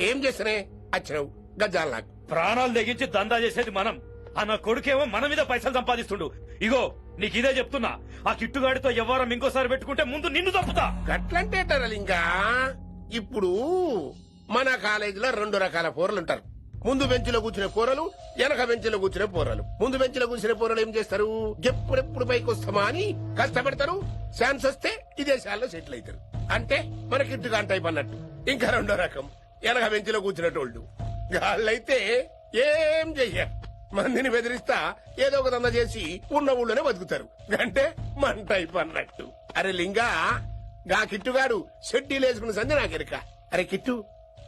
ఏం చేసినే? వచ్చినావు గజ్జాలు నాకు. ప్రాణాలు తెగించి దందా చేసేది మనం. ఆ నా కొడుకేమో మన మీద పైసలు సంపాదిస్తుండు. ఇగో నీకు ఇదే చెప్తున్నా. ఆ కిట్టుగాడితో ఎవరం ఇంకోసారి పెట్టుకుంటే ముందు నిన్ను చంపుతా. గట్లంటే ఇంకా ఇప్పుడు మన కాలేజీలో రెండు రకాల పోరలు ఉంటారు ముందు బెంచ్లో కూర్చునే పోరలు వెనక బెంచ్లో కూర్చునే పోరలు. ముందు బెంచ్లో కూర్చునే పోరలు ఏం చేస్తారు? ఎప్పుడెప్పుడు పైకి వస్తామా అని కష్టపడతారు. ఛాన్స్ వస్తే విదేశాల్లో సెటిల్ అవుతారు. అంటే మన కిట్టుగా టైప్ అన్నట్టు. ఇంకా రెండో రకం. ఎనగ బెంచ్లో కూర్చునేటోళ్ళు వాళ్ళైతే ఏం చెయ్య మందిని బెదిరిస్తా ఏదో ఒక దంద చేసి ఉన్న ఊళ్ళోనే బతుకుతారు. అంటే మన టైప్ అన్నట్టు. అరే లింగా గా కిట్టుగాడు షెడ్డీ లేసుకున్న సంధి నాకెరక అరే కిట్టు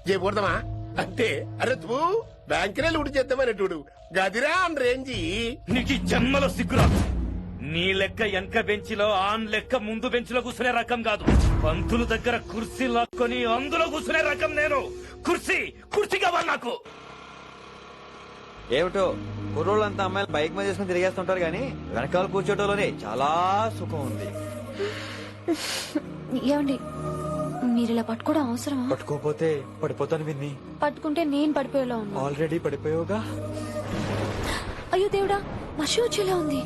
చేయకూడదమా అంటే అరే తూ బ్యాంకునే లూటి చేద్దామనేటోడు గదిరా అని రేంజి. నీకు జన్మలో సిగ్గురా నీ లెక్క వెనక బెంచిలో ఆన్ లెక్క ముందు బెంచిలో కూర్చునే రకం కాదు. పంతులు దగ్గర కుర్చీ లాక్కొని అందులో కూర్చునే రకం నేను. కుర్చీ కుర్చీ కావాలి నాకు. ఏమిటో కుర్రోళ్ళంతా అమ్మాయిలు బైక్ మీద చేసుకుని తిరిగేస్తుంటారు కానీ వెనకాల కూర్చోటంలోనే చాలా సుఖం ఉంది. ఏమండి మీరు ఇలా పట్టుకోవడం అవసరమా? పట్టుకోపోతే పడిపోతాను విన్ని. పట్టుకుంటే నేను పడిపోయేలా ఉన్నా ఆల్రెడీ పడిపోయావుగా? అయ్యో దేవుడా వర్షం వచ్చేలా ఉంది.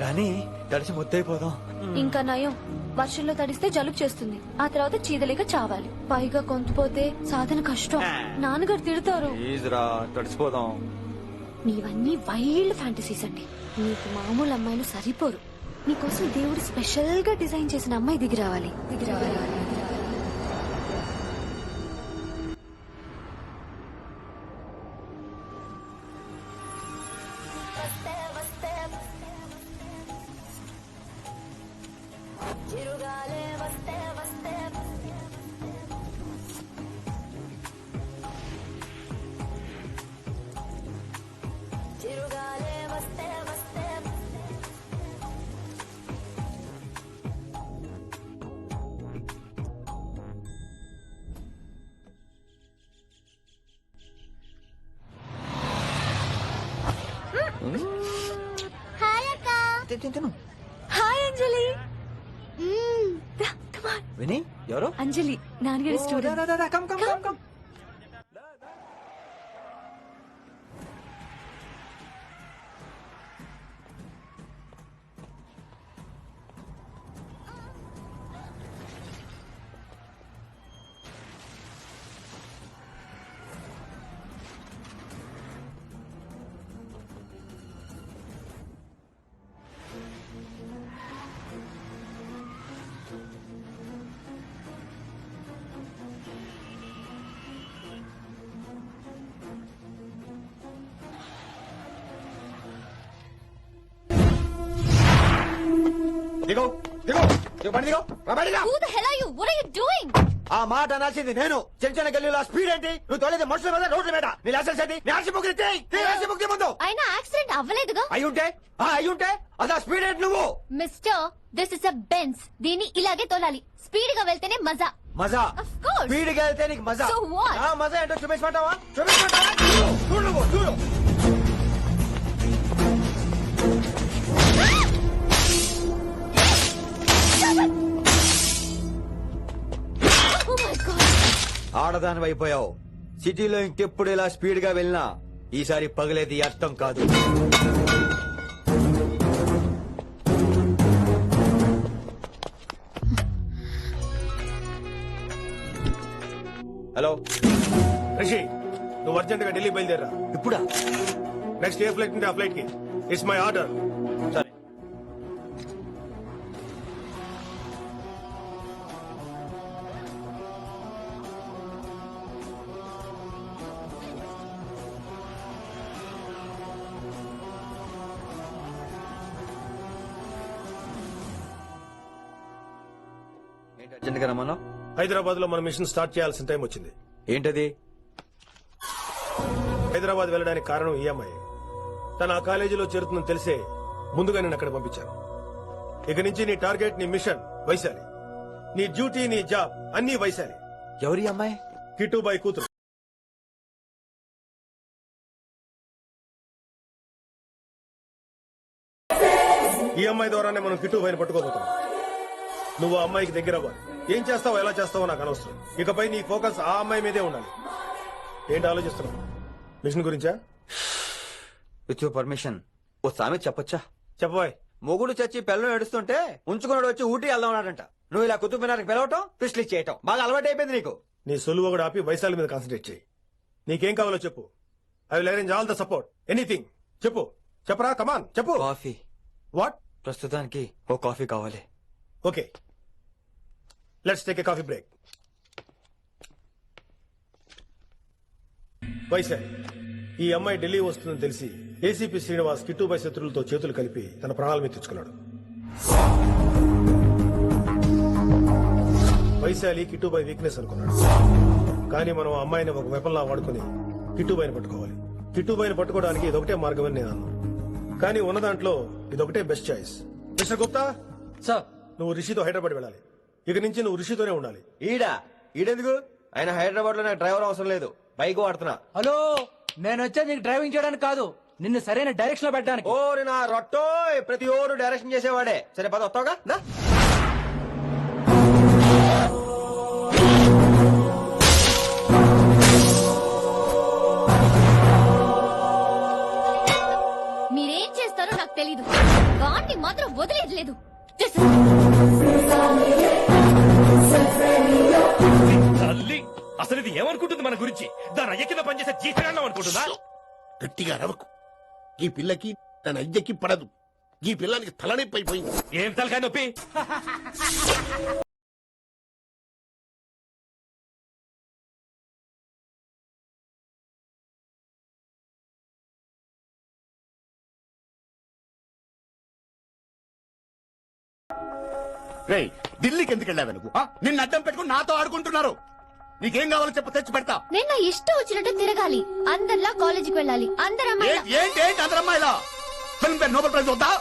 కానీ తడిసి ముద్దైపోదాం ఇంకా నయం. వర్షంలో తడిస్తే జలుబు చేస్తుంది. ఆ తర్వాత చీదలేక చావాలి. పైగా కొంతపోతే సాధన కష్టం. నాన్నగారు తిడతారు. తడిసిపోదాం. నీవన్నీ వైల్డ్ ఫ్యాంటసీస్ అండి. నీకు మామూలు అమ్మాయిలు సరిపోరు. నీకోసం దేవుడు స్పెషల్గా డిజైన్ చేసిన అమ్మాయి దిగి రావాలి. దిగి రావాలి. తిను, తిను, తిను. హాయ్ అంజలి రా, come on. విని ఎవరు? అంజలి నాన్నగారి student. Come, come, come, come. బండి దిగో రా, బండి దిగో. Who the hell are you? What are you doing? ఆ మాట అనాల్సింది నేను. చిన్న చిన్న గల్లీలో స్పీడ్ ఏంటి? నువ్వు తోలేది మనుషుల మీద రోడ్ల మీద. నీ లైసెన్స్ ఏంటి? నీ ఆర్సీ బుక్ ఇస్తే ఆర్సీ బుక్ ముందు. అయినా యాక్సిడెంట్ అవ్వలేదుగా? అయి ఉంటే? ఆ అయి ఉంటే? అదా స్పీడ్ ఏంటి నువ్వు? Mister this is a Benz దీన్ని ఇలాగే తోలాలి. స్పీడ్గా వెళ్తేనే మజా. మజా. Of course. స్పీడ్గా వెళ్తే నీకు మజా. So what? ఆ మజా ఏంటో చూపించమంటావా? చూపించమంటావా? చూడు, చూడు నువ్వు చూడు. ఆడదాని అయిపోయావు సిటీలో ఇంకెప్పుడు ఇలా స్పీడ్గా వెళ్ళినా ఈసారి పగలేది అర్థం కాదు. హలో. రిషి నువ్వు అర్జెంట్గా ఢిల్లీ బయలుదేరా ఇప్పుడా? నెక్స్ట్ ఏ ఫ్లైట్ ఉంటే ఆ ఫ్లైట్కి. ఇట్స్ మై ఆర్డర్ సరే. అర్జెంట్గా హైదరాబాద్లో మన మిషన్ స్టార్ట్ చేయాల్సిన టైం వచ్చింది. ఏంటది? హైదరాబాద్ వెళ్ళడానికి కారణం ఈ అమ్మాయి. తన ఆ కాలేజీలో చేరుతుందని తెలిసే ముందుగా నేను అక్కడ పంపించాను. ఇక నుంచి నీ టార్గెట్ నీ మిషన్ వైశాలి. నీ డ్యూటీ నీ జాబ్ అన్ని వైశాలి. ఎవరి అమ్మాయి? కిట్టుబాయి కూతురు. ఈ అమ్మాయి ద్వారానే మనం కిట్టుబాయిని పట్టుకోబోతున్నాం. నువ్వు ఆ అమ్మాయికి దగ్గర అవ్వాలి. ఏం చేస్తావో ఎలా చేస్తావో నాకు అనవసరం. ఇకపై నీ ఫోకస్ ఆ అమ్మాయి మీదే ఉండాలి. ఏంటి ఆలోచిస్తున్నావు? మిషన్ గురించా? విత్ యువర్ పర్మిషన్ ఓ సామెత చెప్పొచ్చా? చెప్పబాయ్. మొగుడు చచ్చి పిల్లలు ఏడుస్తుంటే ఉంచుకున్నాడు వచ్చి ఊటీ వెళ్దామన్నాడంట. నువ్వు ఇలా కుతుబ్ మినార్కి పిలవటం ట్విస్ట్లు చేయటం బాగా అలవాటు అయిపోయింది నీకు. నీ సొలువు కూడా ఆపి వైశాలి మీద కాన్సన్ట్రేట్ చేయి. నీకేం కావాలో చెప్పు. I will arrange all the support anything చెప్పు. చెప్పరా? కమాన్ చెప్పు. కాఫీ. వాట్ ప్రస్తుతానికి ఓ కాఫీ కావాలి. Okay let's take a coffee break Vaishali ఈ అమ్మాయి ఢిల్లీ వస్తుందని తెలిసి ఏసీపీ శ్రీనివాస్ కిట్టుపై శత్రులతో చేతులు కలిపి తన ప్రాణాల మీద తెచ్చుకున్నాడు. వైశాలి కిట్టుబాయ్ వీక్నెస్ అనుకున్నాడు. కానీ మనం అమ్మాయిని ఒక వెపన్లా వాడుకుని కిట్టుబాయిని పట్టుకోవాలి. కిట్టుబాయిని పట్టుకోవడానికి ఇదొకటే మార్గమని నేను అన్నాను. కానీ ఉన్న దాంట్లో ఇదొకటే best choice mister Gupta? Sir. నువ్వు రిషితో హైదరాబాద్ వెళ్ళాలి. ఇక నుంచి నువ్వు రిషితోనే ఉండాలి. ఈడా? ఈడెందుకు? ఆయన హైదరాబాద్లో నాకు డ్రైవర్ అవసరం లేదు. బైక్ వాడుతున్నా. హలో నేను వచ్చేది నీకు డ్రైవింగ్ చేయడానికి కాదు. నిన్ను సరైన డైరెక్షన్లో పెట్టడానికి. ఓరి నా రొట్టో ప్రతి ఓరు డైరెక్షన్ చేసేవాడే. సరే పద వస్తావుగా. పనిచేసే జీతగాండం అనుకుంటుందా గట్టిగా రవకు. ఈ పిల్లకి తన అయ్యకి పడదు. ఈ పిల్లానికి తలనొప్పి అయిపోయింది. ఏం తలకాయ నొప్పి? రేయ్ ఢిల్లీకి ఎందుకు వెళ్ళావు నువ్వు? నిన్ను అడ్డం పెట్టుకుని నాతో ఆడుకుంటున్నారు. నీకేం కావాలో చెప్పు తెచ్చి పెడతా. నేను నా ఇష్టం వచ్చినట్టు తిరగాలి. అందరిలా కాలేజీకి వెళ్ళాలి. అందరు ఏంటి ఫిల్మ్ పేరు నోబెల్ ప్రైజ్ వద్దా?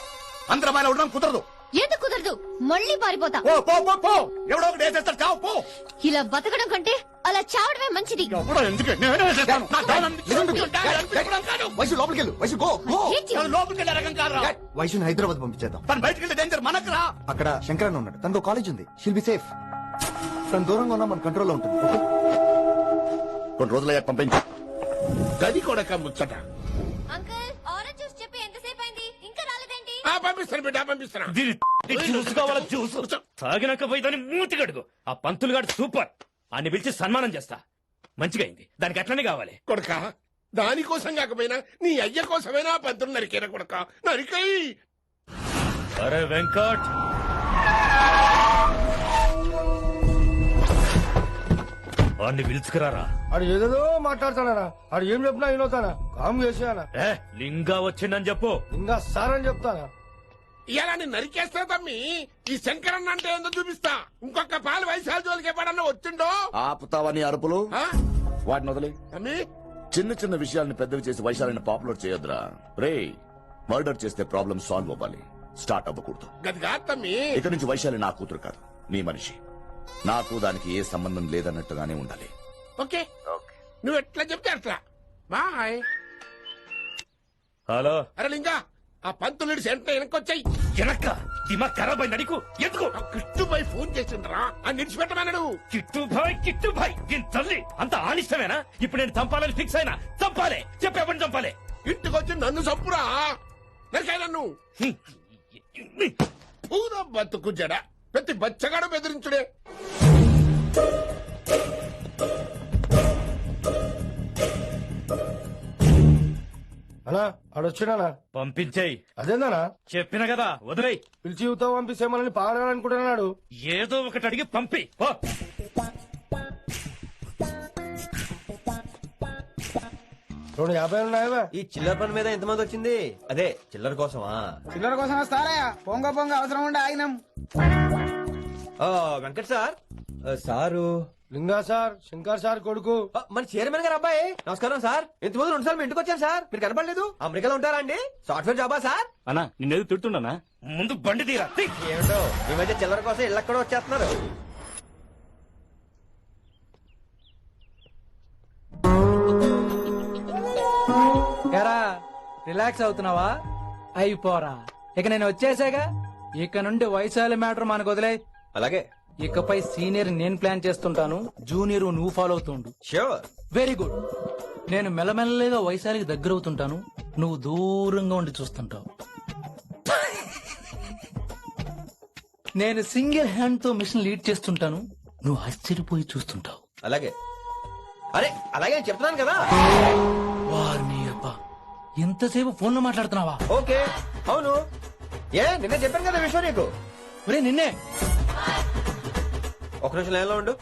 ఉండడం కుదరదు. ఎందుకు కుదరదు? మళ్ళీ పారిపోతా. పో పో పో పో. ఎవడో ఒకటి వేసేస్తాడు చావు పో. ఇలా బతకడం కంటే అలా చావడమే మంచిది. ఎవడో ఎందుకు? నేనే వేసేస్తాను. నా కాదు. వైసు లోపలికి వెళ్ళు. Vaisu go go. Hate you. తను లోపలికి వెళ్ళే రకం కాదురా. వైసుని హైదరాబాద్ పంపించేద్దాం. తను బయటికి వెళ్తే డేంజర్ మనకు రా అక్కడ శంకరన్ ఉన్నాడు. తనకు కాలేజ్ ఉంది. షిల్ బి సేఫ్ తను దూరంగా ఉన్నా మన కంట్రోల్లో ఉంటుంది. ఓకే? కొన్ని రోజులయ్యాక పంపించు. గది కొడక ముచ్చట. అంకుల్ ఆరెంజ్ జ్యూస్ చెప్పి ఎంతసేపు అయింది? ఇంకా రాలేదేంటి? ఆ పంపిస్తాను బిడ్డ పంపిస్తాను. దీని జ్యూస్ కావాలా జ్యూస్ తాగినాక పోయి దాన్ని మూతి కడుగు. ఆ పంతులు గాడు సూపర్. అన్ని పిలిచి సన్మానం చేస్తా. మంచిగా అయింది. దానికి అట్లనే కావాలి. కొడక. దానికోసం కాకపోయినా నీ అయ్య కోసమైనా పంతులు నరికేర కొడక? నరికై అరే వెంకట్! వాడిని పిలుచుకురారా? ఆడు ఏదేదో మాట్లాడతానా ఆడు ఏం చెప్పినా వినోతానా కామ్ చేసానా ఏ లింగా వచ్చిందని చెప్పు. ఇంకా సారని చెప్తానా? ఇలా నేను నరికేస్తా తమ్మి? ఈ శంకరన్న అంటే ఏందో చూపిస్తా. ఇంకొక పాలు వయసాల జోలికి ఎప్పుడన్నా వచ్చిండో? ఆపుతావని అరుపులు? ఆ? వాటిని వదిలి. తమ్మి? చిన్న చిన్న విషయాల్ని పెద్దవి చేసి వైశాలిని పాపులర్ చేయొద్దురా. రే మర్డర్ చేస్తే ప్రాబ్లం సాల్వ్ అవ్వాలి. స్టార్ట్ అవ్వకూడదు. గది కాదు తమ్మి. ఇక నుంచి వైశాలి నా కూతురు కాదు. నీ మనిషి. నాకు దానికి ఏ సంబంధం లేదన్నట్టుగానే ఉండాలి. ఓకే. నువ్వు ఎట్లా చెప్తే అట్లా. బాయ్. హలో. అరే లింగా ఆ పంతులుడి సెంటర్ వెనకొచ్చాయి వెనక్క? దిమాగ్ ఖరాబ్ అయింది అడిగు. ఎందుకు? కృష్ణుపై ఫోన్ చేసిండ్రా అని నిడిచిపెట్టమన్నాడు కిట్టు భాయ్ కిట్టు భాయ్ దీని తల్లి. అంత ఆనిష్టమేనా? ఇప్పుడు నేను చంపాలని ఫిక్స్ అయినా చంపాలే. చెప్పేపని చంపాలే? ఇంటికి వచ్చి నన్ను చంపురా. నరికాయ నన్ను. పూర బతుకు జడ. ప్రతి బచ్చగాడు బెదిరించుడే. అనా ఆడొచ్చినానా పంపించేయి. అదేందనా చెప్పిన కదా వదిలేయ్. పిలిచి యువత పంపిస్తే మనల్ని పాడాలనుకుంటున్నాడు ఏదో ఒకటి అడిగి పంపి రెండు యాభై ఉన్నాయా ఈ చిల్లర పని మీద ఎంతమంది వచ్చింది? అదే చిల్లర కోసమా? చిల్లర కోసం వస్తారా పొంగ పొంగ అవసరం ఉండే ఆగినాం. Venkat sir. Sir. Linga sir Shankar sir కొడుకు. మన చైర్మన్ గారు అబ్బాయి. నమస్కారం సార్. ఇంతకుముందు రెండు సార్లు మీ ఇంటికి వచ్చాను సార్. మీరు కనపడలేదు అమెరికాలో ఉంటారా అండి? సాఫ్ట్వేర్ జాబా సార్? అన్నా నిన్నేది తిడుతున్నానా ముందు బండి తీరా. ఏమిటో ఈ మధ్య చిల్లర కోసం ఇళ్ళక్కడ వచ్చేస్తున్నారు. ఎరా రిలాక్స్ అవుతున్నావా? అయిపోరా. ఇక నేను వచ్చేసాగా. ఇక నుండి వయసాల మ్యాటర్ మనకు వదిలే. అలాగే. ఇకపై సీనియర్ నేను ప్లాన్ చేస్తుంటాను. జూనియర్ నువ్వు ఫాలో అవుతుండు. షూర్ వెరీ గుడ్ నేను మెల్లమెల్లగా వైశాలికి దగ్గర అవుతుంటాను. నువ్వు దూరంగా ఉండి చూస్తుంటావు. నేను సింగిల్ హ్యాండ్తో మిషన్ లీడ్ చేస్తుంటాను. నువ్వు ఆశ్చర్యపోయి చూస్తుంటావు. అలాగే. అరే అలాగే చెప్తున్నాను కదా. వారిని ఎంతసేపు ఫోన్లో మాట్లాడుతున్నావా? ఓకే అవును. ఏ నిన్న చెప్పాను కదా విషయం నీకు. ఒరే నిన్నే. ఒక నిమిషం లైన్లో ఉండు.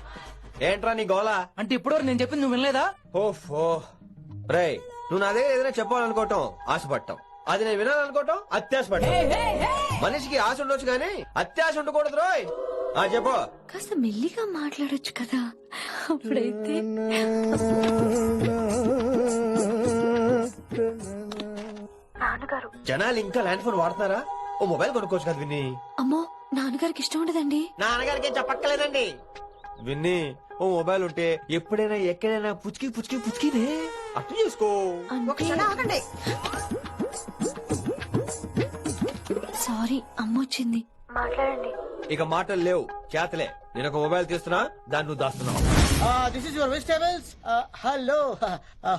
ఏంట్రా నీ గోలా? అంటే ఇప్పటివరకు నేను చెప్పింది నువ్వు వినలేదా? ఓఫో. రేయ్ నువ్వు నా దగ్గర ఏదైనా చెప్పాలనుకోవటం ఆశపడటం. అది నేను వినాలనుకోవటం అత్యాశపడటం. మనిషికి ఆశ ఉండొచ్చు కానీ అత్యాశ ఉండకూడదు రోయ్. ఆ చెప్పు. కాస్త మెల్లిగా మాట్లాడొచ్చు కదా. అప్పుడైతే నాన్నగారు. జనాలు ఇంకా ల్యాండ్ ఫోన్ వాడుతున్నారా? ఓ మొబైల్ కొనుక్కోవచ్చు కదా విన్ని. అమ్మో నాన్నగారికి ఇష్టం ఉండదండి. నాన్నగారికి చెప్పక్కలేదండి విన్ని ఓ మొబైల్ ఉంటే ఎప్పుడైనా ఎక్కడైనా పుచ్చుకి పుచ్చుకి పుచ్చుకినే. అర్థం చేసుకో. సారీ అమ్మ వచ్చింది. మాట్లాడండి. ఇక మాటలు లేవు. చేతలే. నేను ఒక మొబైల్ తీస్తున్నా దాన్ని నువ్వు దాస్తున్నావు. This is your vegetables hello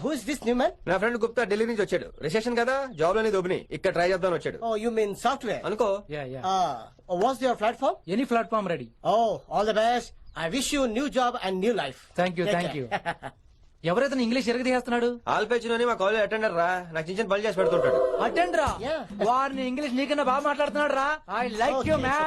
who is this new man నా ఫ్రెండ్ గుప్తా ఢిల్లీ నుంచి వచ్చాడు. రిసెషన్ కదా జాబ్లోని దొబ్బిని. ఇక్కడ ట్రై చేద్దాం వచ్చాడు. ఓ యు మీన్ సాఫ్ట్వేర్ అనుకో. Yeah yeah what's your platform any platform ready oh all the best I wish you new job and new life thank you thank you ఎవరైతే English ఎరగదీస్తున్నాడు ఆల్పేచినోని మా college attender రా. నాకు చిన్న చిన్న పని చేసి పెడుతుంటాడు. అటెండ్ రా Yeah. వారిని ఇంగ్లీష్ నీకన్నా బాగా మాట్లాడుతున్నాడు రా ఐ లైక్ యూ మ్యాన్